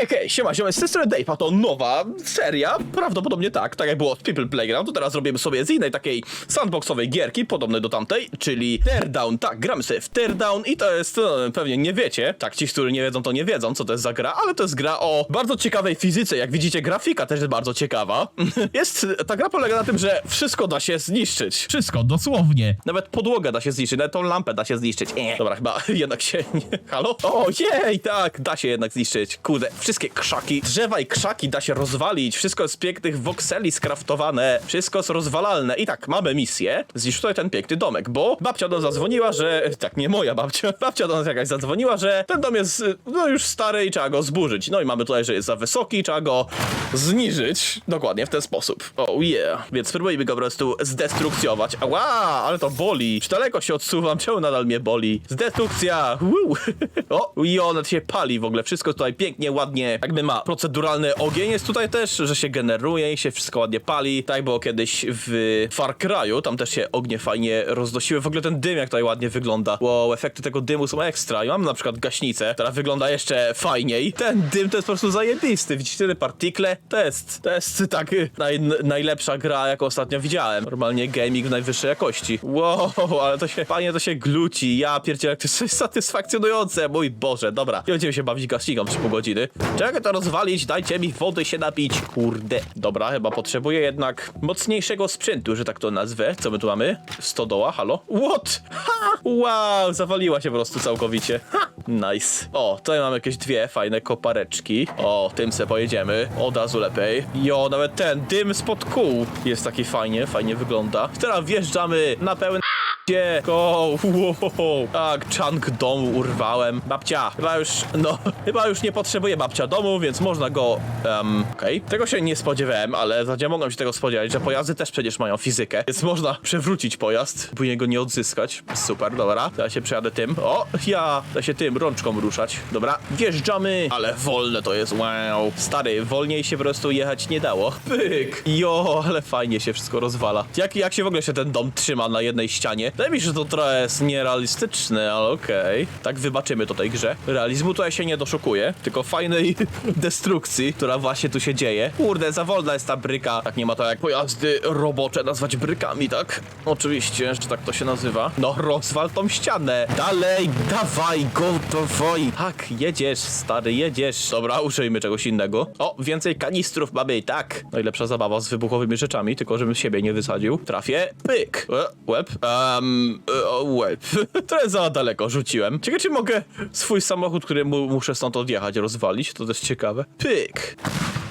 Okej, siema, siema, z tej strony Dave, a to nowa seria, prawdopodobnie tak, tak jak było w People Playground, to teraz robimy sobie z innej takiej sandboxowej gierki, podobnej do tamtej, czyli Teardown, tak, gramy sobie w Teardown i to jest, no, pewnie nie wiecie, tak, ci, którzy nie wiedzą, to nie wiedzą, co to jest za gra, ale to jest gra o bardzo ciekawej fizyce, jak widzicie, grafika też jest bardzo ciekawa. Jest, ta gra polega na tym, że wszystko da się zniszczyć, Wszystko, dosłownie. nawet podłogę da się zniszczyć, nawet tą lampę da się zniszczyć. Eee. Dobra, chyba jednak się nie... Halo? O, jej, tak, da się jednak zniszczyć. Kurde, wszystkie krzaki, drzewa i krzaki da się rozwalić. Wszystko z pięknych wokseli skraftowane. Wszystko jest rozwalalne. I tak, mamy misję. Zniszcz tutaj ten piękny domek, bo babcia do nas zadzwoniła, że... Tak, nie moja babcia. Babcia do nas jakaś zadzwoniła, że ten dom jest, no już stary i trzeba go zburzyć. No i mamy tutaj, że jest za wysoki, trzeba go zniżyć. Dokładnie w ten sposób. Oh yeah. Więc spróbujmy go po prostu zdestrukcjować. Ała, ale to boli. Już daleko się odsuwam, czemu nadal mnie boli? Zdestrukcja! Woo. O, i ona się pali w ogóle. Wszystko tutaj pięknie, ładnie, jakby ma proceduralny ogień. Jest tutaj też, że się generuje i się wszystko ładnie pali. Tak było kiedyś w Far Cry'u, tam też się ognie fajnie roznosiły. W ogóle ten dym jak tutaj ładnie wygląda. Wow, efekty tego dymu są ekstra. I mam na przykład gaśnicę, która wygląda jeszcze fajniej. Ten dym to jest po prostu zajebisty. Widzicie te partikle? To jest, to jest tak y, naj, najlepsza gra, jaką ostatnio widziałem. Normalnie gaming w najwyższej jakości. Wow, ale to się, fajnie to się gluci. Ja pierdzielę, to jest satysfakcjonujące. Mój Boże, dobra. Nie będziemy się bawić gaśniką przez pół godziny. Czego to rozwalić? Dajcie mi wody się napić. Kurde. Dobra, chyba potrzebuję jednak mocniejszego sprzętu, że tak to nazwę. Co my tu mamy? Stodoła, halo? What? Ha! Wow, zawaliła się po prostu całkowicie. Ha! Nice. O, tutaj mamy jakieś dwie fajne kopareczki. O, tym se pojedziemy. Od razu lepiej. Jo, nawet ten dym spod kół jest taki fajnie, fajnie wygląda. Teraz wjeżdżamy na pełen Go! Wow. Tak, czank domu urwałem. Babcia, chyba już, no, chyba już nie potrzebuję babcia domu, więc można go, um, okej. Tego się nie spodziewałem, ale zatem mogłem się tego spodziewać, że pojazdy też przecież mają fizykę, więc można przewrócić pojazd, później go nie odzyskać. Super, dobra. Teraz się przejadę tym. O, ja, da się tym rączką ruszać. Dobra, wjeżdżamy, ale wolne to jest, wow. Stary, wolniej się po prostu jechać nie dało. Pyk! Jo, ale fajnie się wszystko rozwala. Jak, jak się w ogóle się ten dom trzyma na jednej ścianie? Wydaje mi się, że to trochę jest nierealistyczne, ale okej. Tak wybaczymy to tej grze. Realizmu tutaj się nie doszukuje, tylko fajnej destrukcji, która właśnie tu się dzieje. Kurde, za wolna jest ta bryka. Tak nie ma to jak pojazdy robocze nazwać brykami, tak? Oczywiście, że tak to się nazywa. No, rozwal tą ścianę. Dalej, dawaj, gotowoj. Tak, jedziesz, stary, jedziesz. Dobra, użyjmy czegoś innego. O, więcej kanistrów mamy, tak. Najlepsza zabawa z wybuchowymi rzeczami, tylko żebym siebie nie wysadził. Trafię, pyk. E, łeb. Um, łeb. Trochę za daleko rzuciłem. Ciekawe, czy mogę swój samochód, który mu, muszę stąd odjechać, rozwalić. To też ciekawe. Pyk.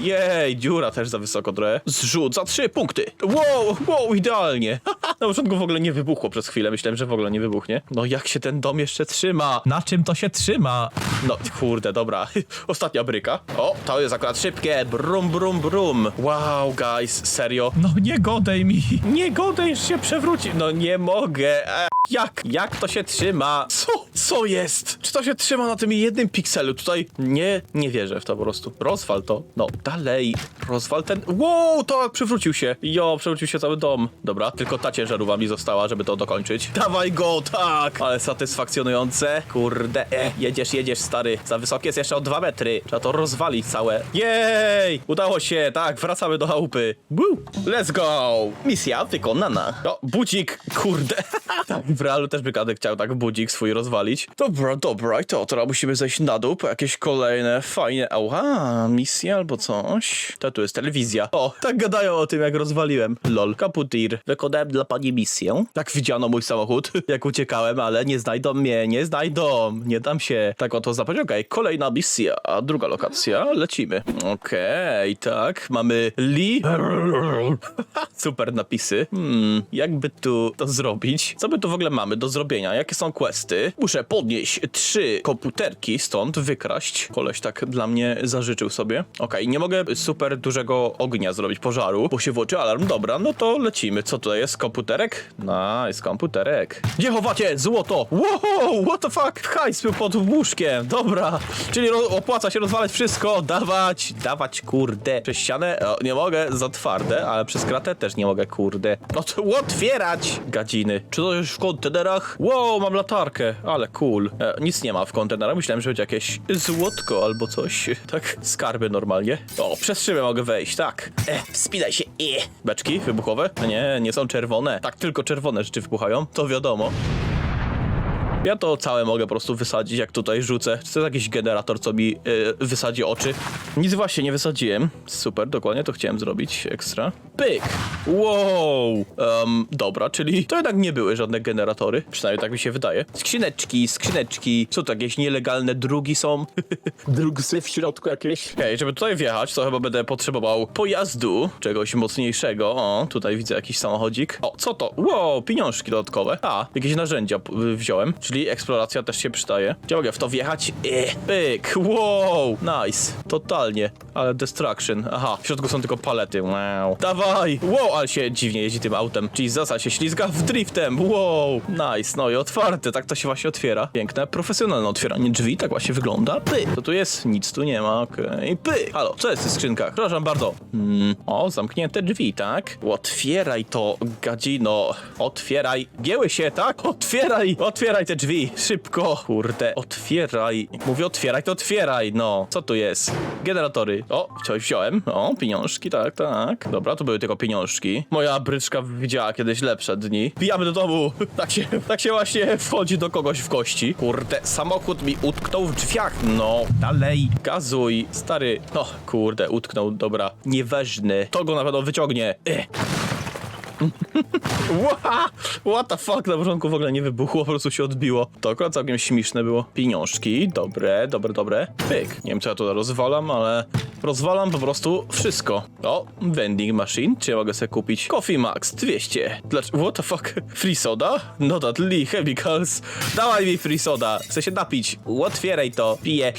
Jej, dziura też za wysoko trochę. Zrzut za trzy punkty. Wow, wow, idealnie. Na początku w ogóle nie wybuchło przez chwilę. Myślałem, że w ogóle nie wybuchnie. No jak się ten dom jeszcze trzyma? Na czym to się trzyma? No, kurde, dobra. Ostatnia bryka. O, to jest akurat szybkie. Brum, brum, brum. Wow, guys, serio. No nie godej mi. Nie godejesz się przewrócić. No nie mogę. E, jak? Jak to się trzyma? Co? Co jest? Czy to się trzyma na tym jednym pikselu? Tutaj nie, nie wierzę w to po prostu. Rozwal to. No, dalej. Rozwal ten. Wow, to przewrócił się. Jo, przewrócił się cały dom. Dobra, tylko ta ciężarówka mi została, żeby to dokończyć. Dawaj go, tak! Ale satysfakcjonujące. Kurde, e, jedziesz, jedziesz, stary. Za wysokie jest jeszcze o dwa metry. Trzeba to rozwalić całe. Jej! Udało się, tak, wracamy do chałupy. Woo! Let's go! Misja wykonana. O, budzik, kurde. tak, w realu też by każdy chciał tak budzik swój rozwalić. Dobra, dobra, i to teraz musimy zejść na dół po jakieś kolejne fajne, ała, misje albo coś. To tu jest telewizja. O, tak gadają o tym, jak rozwaliłem. Lol, kaputir. Wykonałem dla pani misję. Tak widziano mój samochód, jak uciekałem, ale nie znajdą mnie, nie znajdą. Nie dam się tak oto zapowiedzieć. Okej, kolejna misja, a druga lokacja, lecimy. Okej, tak, mamy Lee. Super napisy. Hmm, jakby tu to zrobić? Co my tu w ogóle mamy do zrobienia? Jakie są questy? Muszę podnieść trzy komputerki stąd, wykraść. Koleś tak dla mnie zażyczył sobie. Okej, nie mogę super dużego ognia zrobić, pożaru, bo się włączy alarm. Dobra, no to lecimy. Co to jest? Komputerek? Nice, komputerek. Gdzie chowacie? Złoto! Wow, what the fuck? Hajs był pod łóżkiem. Dobra, czyli opłaca się rozwalać wszystko. Dawać, dawać, kurde. Przez ścianę? O, nie mogę, za twarde, ale przez kratę też nie mogę, kurde. No to otwierać! Gadziny. Czy to już w kontenerach. Wow, mam latarkę, ale cool. E, nic nie ma w kontenerach, myślałem, że będzie jakieś złotko albo coś. Tak, skarby normalnie. O, przez szybę mogę wejść, tak. E, wspinaj się, e. Beczki wybuchowe? Nie, nie są czerwone. Tak, tylko czerwone rzeczy wybuchają, to wiadomo. Ja to całe mogę po prostu wysadzić, jak tutaj rzucę. Czy to jest jakiś generator, co mi yy, wysadzi oczy? Nic właśnie nie wysadziłem. Super, dokładnie to chciałem zrobić. Ekstra. Pyk! Wow! Em, dobra, czyli to jednak nie były żadne generatory. Przynajmniej tak mi się wydaje. Skrzyneczki, skrzyneczki. Co to, jakieś nielegalne drugi są? Drugsy w środku jakieś. Okej, żeby tutaj wjechać, to chyba będę potrzebował pojazdu, czegoś mocniejszego. O, tutaj widzę jakiś samochodzik. O, co to? Wow, pieniążki dodatkowe. A, jakieś narzędzia wziąłem, czyli eksploracja też się przydaje. Gdzie mogę w to wjechać? E, pyk, wow, nice, totalnie. Ale destruction, aha, w środku są tylko palety, wow. Dawaj, wow, ale się dziwnie jeździ tym autem. Czyli zasa się ślizga w driftem, wow, nice, no i otwarte, tak to się właśnie otwiera. Piękne, profesjonalne otwieranie drzwi, tak właśnie wygląda. Pyk, to tu jest? Nic tu nie ma, okej. Pyk, halo, co jest w skrzynkach? Proszę bardzo. Hmm. O, zamknięte drzwi, tak? Otwieraj to, gadzino. Otwieraj. Gieły się, tak? Otwieraj, otwieraj te drzwi, szybko. Kurde, otwieraj. Mówię otwieraj, to otwieraj, no. Co tu jest? Generatory. O, coś wziąłem. O, pieniążki, tak, tak. Dobra, to były tylko pieniążki. Moja bryczka widziała kiedyś lepsze dni. Bijamy do domu. Tak się, tak się właśnie wchodzi do kogoś w kości. Kurde, samochód mi utknął w drzwiach. No, Dalej. Gazuj, stary. No, kurde, utknął, dobra. Nieważne. To go na pewno wyciągnie. Ech. Ła! What the fuck, na początku w ogóle nie wybuchło, po prostu się odbiło. To akurat całkiem śmieszne było. Pieniążki, dobre, dobre, dobre. Pyk. Nie wiem, co ja tu rozwalam, ale rozwalam po prostu wszystko. O, vending machine. Czy ja mogę sobie kupić? Coffee Max 200. Dlaczego? What the fuck? Free soda? No that Lee Chemicals. Dawaj mi free soda. Chcę się napić. Otwieraj to. Piję.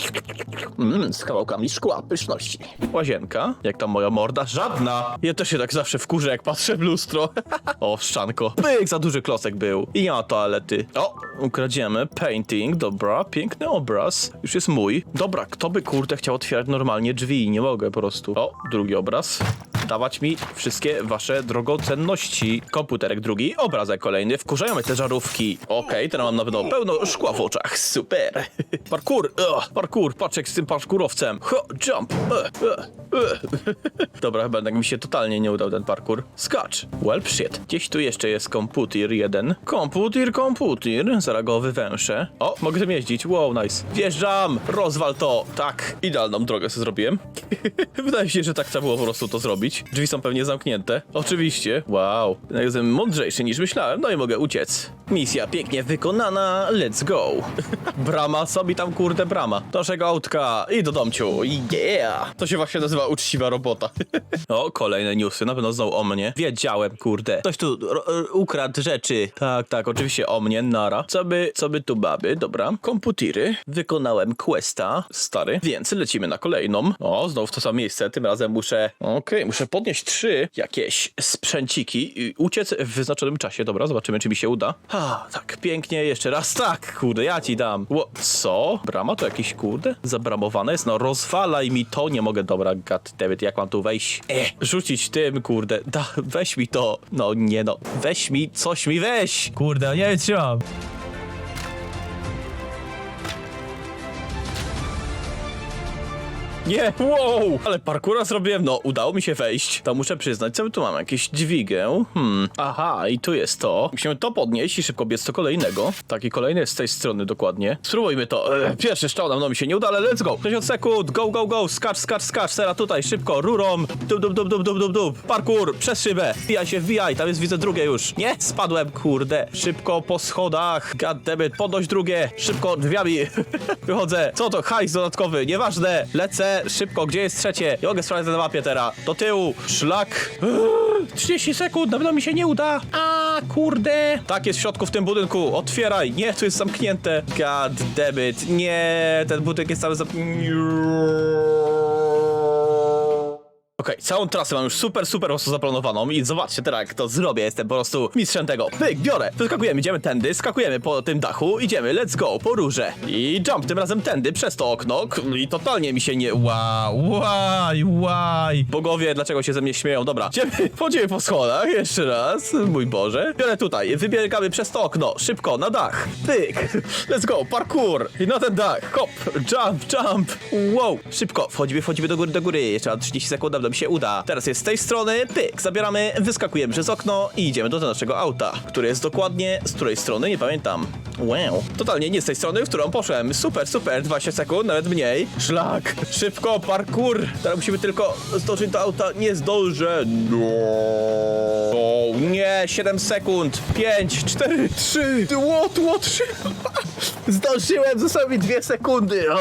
Mmm, z kawałkami szkła, pyszności. Łazienka? Jak tam moja morda? Żadna! Ja też się tak zawsze wkurzę, jak patrzę w lustro. o, szczanko. Pyk, za duży klocek był. I nie ma toalety. O, ukradziemy. Painting, dobra. Piękny obraz. Już jest mój. Dobra, kto by kurde chciał otwierać normalnie drzwi? Nie mogę po prostu. O, drugi obraz. Dawać mi wszystkie wasze drogocenności. Komputerek drugi, obrazek kolejny. Wkurzają mnie te żarówki. Okej, teraz mam na pewno pełno szkła w oczach. Super. parkour, ugh, parkour. Patrz jak z tym parkurowcem. Ho, jump. Dobra, chyba jednak mi się totalnie nie udał ten parkour. Skacz. Well, shit. Gdzieś tu jeszcze jest komputer jeden. Komputer, komputer. Zaraz go wywęszę. O, mogę tym jeździć. Wow, nice. Wjeżdżam. Rozwal to. Tak. Idealną drogę sobie zrobiłem. Wydaje mi się, że tak trzeba było po prostu to zrobić. Drzwi są pewnie zamknięte. Oczywiście. Wow. Jednak Jestem mądrzejszy niż myślałem, no i mogę uciec. Misja pięknie wykonana. Let's go. brama, sobie tam kurde brama. Naszego autka i do domciu. Yeah. To się właśnie nazywa uczciwa robota. o, kolejne newsy. Na pewno znowu o mnie. Wiedziałem, kurde. Ktoś tu ro- ukradł rzeczy. Tak, tak, oczywiście o mnie, nara. Co by, co by tu baby? Dobra. Komputery. Wykonałem questa. Stary. Więc lecimy na kolejną. O, znowu w to samo miejsce. Tym razem muszę... Okej, muszę podnieść trzy jakieś sprzęciki i uciec w wyznaczonym czasie. Dobra, zobaczymy, czy mi się uda. Ha, tak, pięknie. Jeszcze raz. Tak, kurde, ja ci dam. Ło, co? Brama to jakiś, kurde, zabramowane jest? No, rozwalaj mi to. Nie mogę, dobra, goddammit, jak mam tu wejść? Eh, rzucić tym, kurde. Da, weź mi to. No, nie no. Weź mi, coś mi weź. Kurde, nie wytrzymam. Nie, wow! Ale parkura zrobiłem, no, udało mi się wejść. To muszę przyznać, co my tu mamy? Jakieś dźwigę? Hmm, aha, i tu jest to. Musimy to podnieść i szybko biec do kolejnego. Kolejny jest z tej strony dokładnie. Spróbujmy to. E, pierwszy strzał na mną mi się nie uda, ale let's go. 60 sekund, go, go, go, skacz, skacz, skacz, sera tutaj, szybko, rurą. Dub, dub, dub, dub, dub, dub, dub. Parkour, przez szybę. Wbijaj się, wbijaj, tam jest, widzę drugie już. Nie, spadłem, kurde. Szybko po schodach. Goddammit, podnoś drugie. Szybko, drzwiami. Wychodzę. Co to? Hajs dodatkowy, nieważne. Lecę, szybko, gdzie jest trzecie? Nie mogę sprawdzić na mapie teraz. Do tyłu, szlak. 30 sekund, na pewno mi się nie uda. A, kurde. Tak, jest w środku w tym budynku. Otwieraj. Nie, tu jest zamknięte. God damn it. Nie, ten budynek jest cały zamknięty. Okej, całą trasę mam już super, super mocno zaplanowaną i zobaczcie teraz jak to zrobię, jestem po prostu mistrzem tego. Pyk, biorę, wyskakujemy, idziemy tędy, skakujemy po tym dachu, idziemy, let's go, po róże. I jump, tym razem tędy, przez to okno k- i totalnie mi się nie... Wow, łaj, łaj. Bogowie, dlaczego się ze mnie śmieją? Dobra, idziemy, chodzimy po schodach, jeszcze raz, mój Boże. Biorę tutaj, wybiegamy przez to okno, szybko, na dach, pyk, let's go, parkour, i na ten dach, hop, jump, jump, wow, szybko, wchodzimy, wchodzimy do góry, do góry, jeszcze mam 30 sekund, nam się uda. Teraz jest z tej strony, pyk, zabieramy, wyskakujemy przez okno i idziemy do naszego auta, które jest dokładnie z której strony, nie pamiętam. Wow, totalnie nie z tej strony, w którą poszłem, super, super, 20 sekund, nawet mniej, szlak, szybko, parkour, teraz musimy tylko zdążyć do auta, nie zdążę, no. O, nie, 7 sekund, 5, 4, 3, tło, tło, 3, zdążyłem, zostały mi 2 sekundy, o.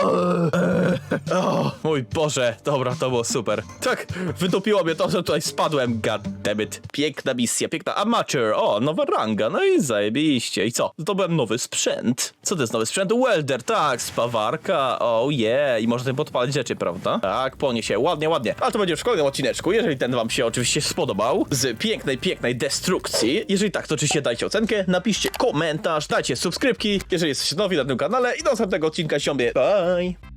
O, mój Boże, dobra, to było super. Tak, wydupiło mnie to, że tutaj spadłem, goddammit. Piękna misja, piękna amateur, o, nowa ranga, no i zajebiście. I co? Zdobyłem nowy sprzęt. Co to jest nowy sprzęt? Welder, tak, spawarka, oh yeah, i można tym podpalić rzeczy, prawda? Tak, poniesie, ładnie, ładnie. Ale to będzie w kolejnym odcineczku, jeżeli ten wam się oczywiście spodobał, z pięknej, pięknej destrukcji. Jeżeli tak, to oczywiście dajcie ocenkę, napiszcie komentarz, dajcie subskrypki, jeżeli jesteście nowi na tym kanale i do następnego odcinka siądzie. Bye!